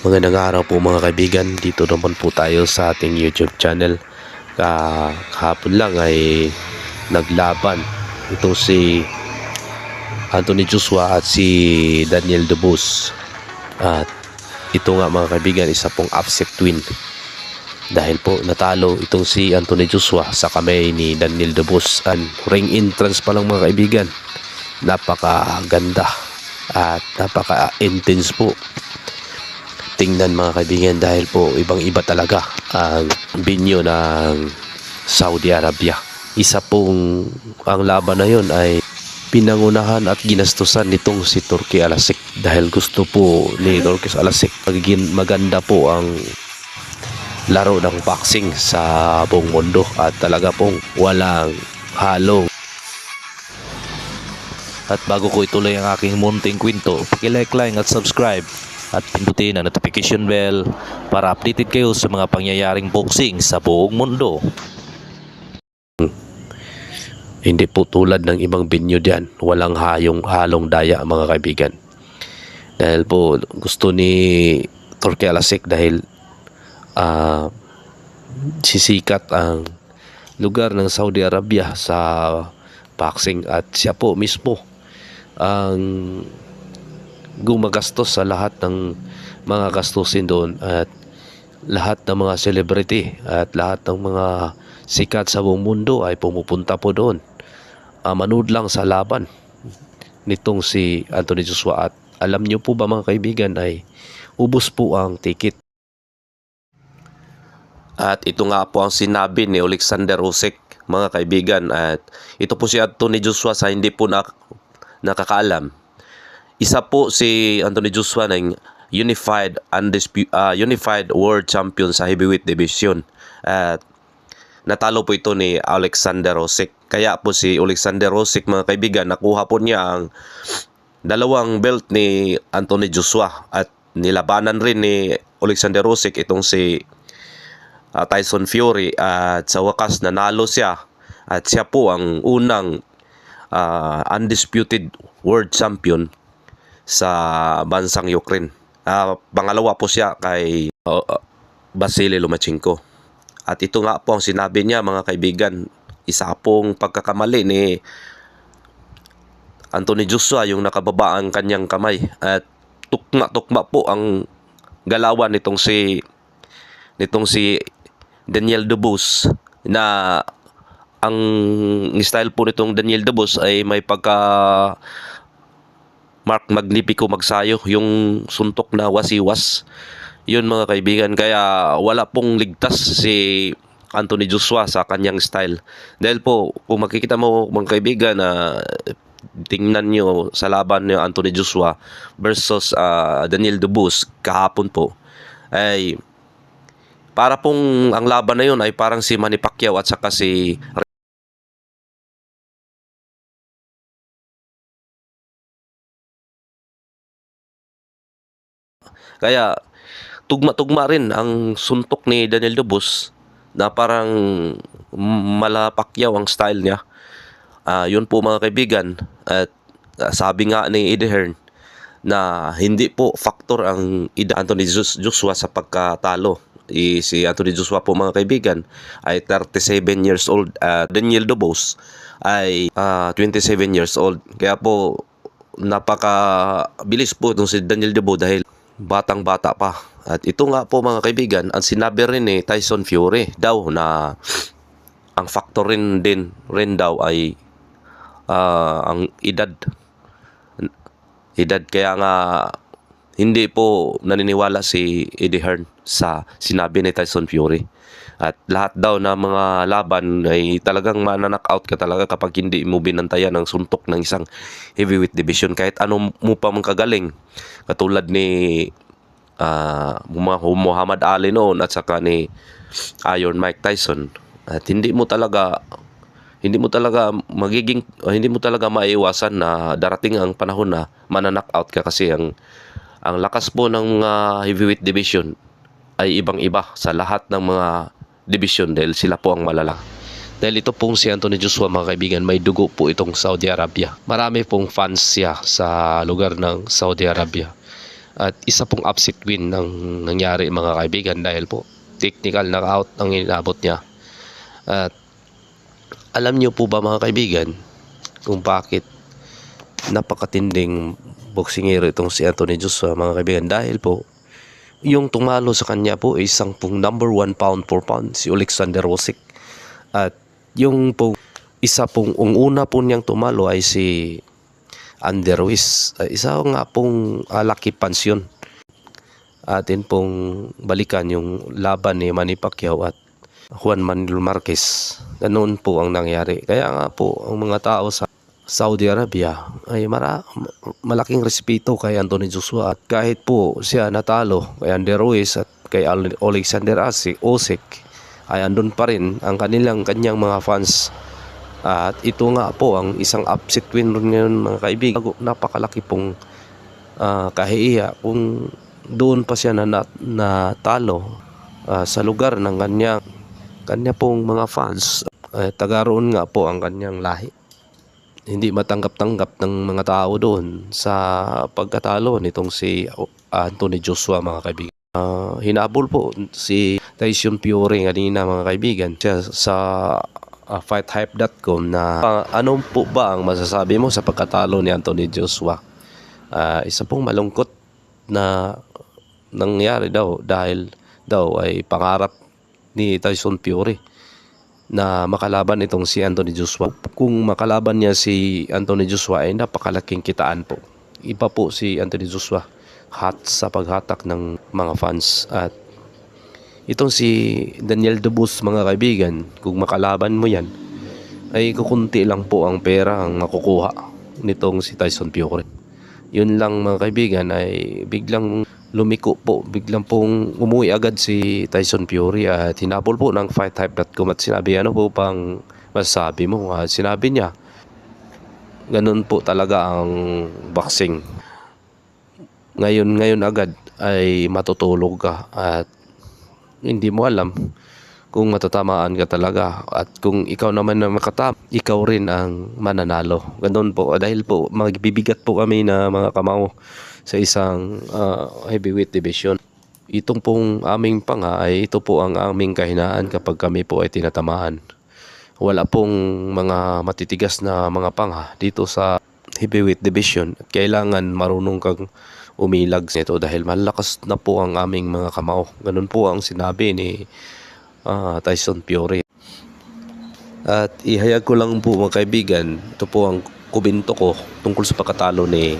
Magandang araw po mga kaibigan. Dito naman po tayo sa ating YouTube channel. Ah, kahapon lang ay naglaban itong si Anthony Joshua at si Daniel Dubus. At ito nga mga kaibigan, isa pong upset win. Dahil po natalo itong si Anthony Joshua sa kamay ni Daniel Dubus. Ang ring entrance pa lang mga kaibigan. Napakaganda at napaka-intense po tingnan mga kaibigan dahil po ibang iba talaga ang binyo ng Saudi Arabia. Isa pong ang laban na yon ay pinangunahan at ginastusan nitong si Turki Alasik. Dahil gusto po ni Turki Alasik magiging maganda po ang laro ng boxing sa buong mundo at talaga pong walang halong. At bago ko ituloy ang aking munting kwento, pakilike, like at subscribe at pindutin ang notification bell para updated kayo sa mga pangyayaring boxing sa buong mundo. Hindi po tulad ng ibang venue diyan, walang hayong halong daya mga kaibigan. Dahil po gusto ni Turki Alasik dahil ah, sisikat ang lugar ng Saudi Arabia sa boxing at siya po mismo ang gumagastos sa lahat ng mga gastusin doon at lahat ng mga celebrity at lahat ng mga sikat sa buong mundo ay pumupunta po doon. Uh, manood lang sa laban nitong si Anthony Joshua at alam niyo po ba mga kaibigan ay ubos po ang ticket. At ito nga po ang sinabi ni Alexander Usyk mga kaibigan at ito po si Anthony Joshua sa hindi po na, nakakaalam isa po si Anthony Joshua ng Unified Undispu- uh, Unified World Champion sa heavyweight division. At natalo po ito ni Alexander Usyk. Kaya po si Alexander Usyk mga kaibigan nakuha po niya ang dalawang belt ni Anthony Joshua at nilabanan rin ni Alexander Usyk itong si uh, Tyson Fury at sa wakas nanalo siya at siya po ang unang uh, undisputed world champion sa bansang Ukraine. Uh, pangalawa po siya kay uh, Vasily Lomachenko. At ito nga po ang sinabi niya mga kaibigan, isa pong pagkakamali ni Anthony Joshua yung nakababa ang kanyang kamay at tukma-tukma po ang galawan nitong si nitong si Daniel Dubus na ang style po nitong Daniel Dubus ay may pagka Mark Magnifico magsayo yung suntok na wasiwas. Yun mga kaibigan kaya wala pong ligtas si Anthony Joshua sa kanyang style. Dahil po kung makikita mo mga kaibigan na tingnan nyo sa laban ni Anthony Joshua versus uh, Daniel Dubus kahapon po. Ay para pong ang laban na yun ay parang si Manny Pacquiao at saka si Kaya tugma-tugma rin ang suntok ni Daniel Dubos na parang malapakyaw ang style niya. Uh, yun po mga kaibigan at uh, sabi nga ni Eddie Hearn na hindi po factor ang Ida Anthony Joshua sa pagkatalo. I, si Anthony Joshua po mga kaibigan ay 37 years old. Uh, Daniel Dubos ay uh, 27 years old. Kaya po napaka bilis po itong si Daniel Dubo dahil batang-bata pa. At ito nga po mga kaibigan, ang sinabi rin ni Tyson Fury daw na ang factor rin din rin daw ay uh, ang edad. Edad kaya nga hindi po naniniwala si Eddie Hearn sa sinabi ni Tyson Fury. At lahat daw na mga laban ay talagang mananakaut ka talaga kapag hindi mo binantayan ang suntok ng isang heavyweight division. Kahit ano mo pa mang kagaling. Katulad ni uh, Muhammad Ali noon at saka ni Iron Mike Tyson. At hindi mo talaga hindi mo talaga magiging hindi mo talaga maiiwasan na darating ang panahon na mananakaut ka kasi ang ang lakas po ng uh, heavyweight division ay ibang-iba sa lahat ng mga division dahil sila po ang malala. Dahil ito pong si Anthony Joshua mga kaibigan, may dugo po itong Saudi Arabia. Marami pong fans siya sa lugar ng Saudi Arabia. At isa pong upset win ng nangyari mga kaibigan dahil po technical knockout ang inabot niya. At alam niyo po ba mga kaibigan kung bakit napakatinding boksingero itong si Anthony Joshua mga kaibigan dahil po yung tumalo sa kanya po ay isang pong number one pound for pound si Alexander Usyk at yung po isa pong ang una po niyang tumalo ay si Ander Ruiz Uh, isa nga pong uh, lucky pansyon atin pong balikan yung laban ni Manny Pacquiao at Juan Manuel Marquez. Ganoon po ang nangyari. Kaya nga po ang mga tao sa Saudi Arabia ay mara, malaking respeto kay Anthony Joshua at kahit po siya natalo kay Ander Ruiz at kay Al- Alexander Usyk ay andun pa rin ang kanilang kanyang mga fans. At ito nga po ang isang upset win ngayon mga kaibigan. Napakalaki pong ah, kahihiya kung doon pa siya na, na, natalo ah, sa lugar ng kanyang kanya pong mga fans. Eh, taga roon nga po ang kanyang lahi hindi matanggap-tanggap ng mga tao doon sa pagkatalo nitong si Anthony Joshua mga kaibigan. Ah, hinabol po si Tyson Fury kanina mga kaibigan siya sa ah, fighthype.com na ah, anong po ba ang masasabi mo sa pagkatalo ni Anthony Joshua? Ah, isa pong malungkot na nangyari daw dahil daw ay pangarap ni Tyson Fury na makalaban itong si Anthony Joshua. Kung makalaban niya si Anthony Joshua ay napakalaking kitaan po. Iba po si Anthony Joshua hot sa paghatak ng mga fans at itong si Daniel Dubus mga kaibigan kung makalaban mo yan ay kukunti lang po ang pera ang makukuha nitong si Tyson Fury yun lang mga kaibigan ay biglang lumiko po. Biglang pong umuwi agad si Tyson Fury at hinabol po ng fighthype.com at sinabi ano po pang masasabi mo? At sinabi niya ganun po talaga ang boxing. Ngayon ngayon agad ay matutulog ka at hindi mo alam kung matatamaan ka talaga at kung ikaw naman na makatap, ikaw rin ang mananalo. Ganun po. Dahil po, magbibigat po kami na mga kamao sa isang ah, heavyweight division. Itong pong aming panga ay ito po ang aming kahinaan kapag kami po ay tinatamaan. Wala pong mga matitigas na mga panga dito sa heavyweight division. Kailangan marunong kang umilag nito dahil malakas na po ang aming mga kamao. Ganun po ang sinabi ni ah, Tyson Fury. At ihayag ko lang po mga kaibigan, ito po ang kubinto ko tungkol sa pagkatalo ni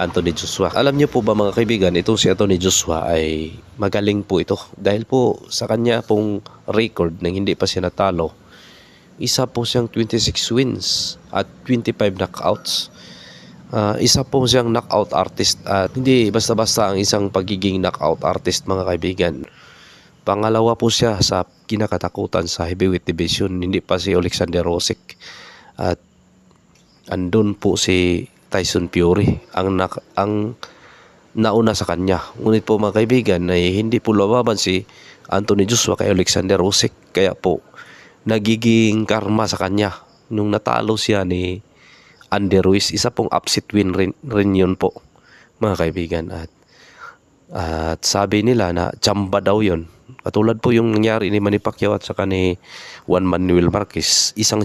Anthony Joshua. Alam niyo po ba mga kaibigan, itong si Anthony Joshua ay magaling po ito. Dahil po sa kanya pong record nang hindi pa siya natalo, isa po siyang 26 wins at 25 knockouts. Ah, isa po siyang knockout artist at hindi basta-basta ang isang pagiging knockout artist mga kaibigan. Pangalawa po siya sa kinakatakutan sa heavyweight division. Hindi pa si Alexander Usyk. At andun po si Tyson Fury ang nak- ang nauna sa kanya. Ngunit po mga kaibigan ay hindi po lumaban si Anthony Joshua kay Alexander Usyk. Kaya po nagiging karma sa kanya nung natalo siya ni Andy Ruiz. Isa pong upset win rin, rin yun po mga kaibigan. At at sabi nila na chamba daw yon. Katulad po yung nangyari ni Manny Pacquiao at saka ni Juan Manuel Marquez. Isang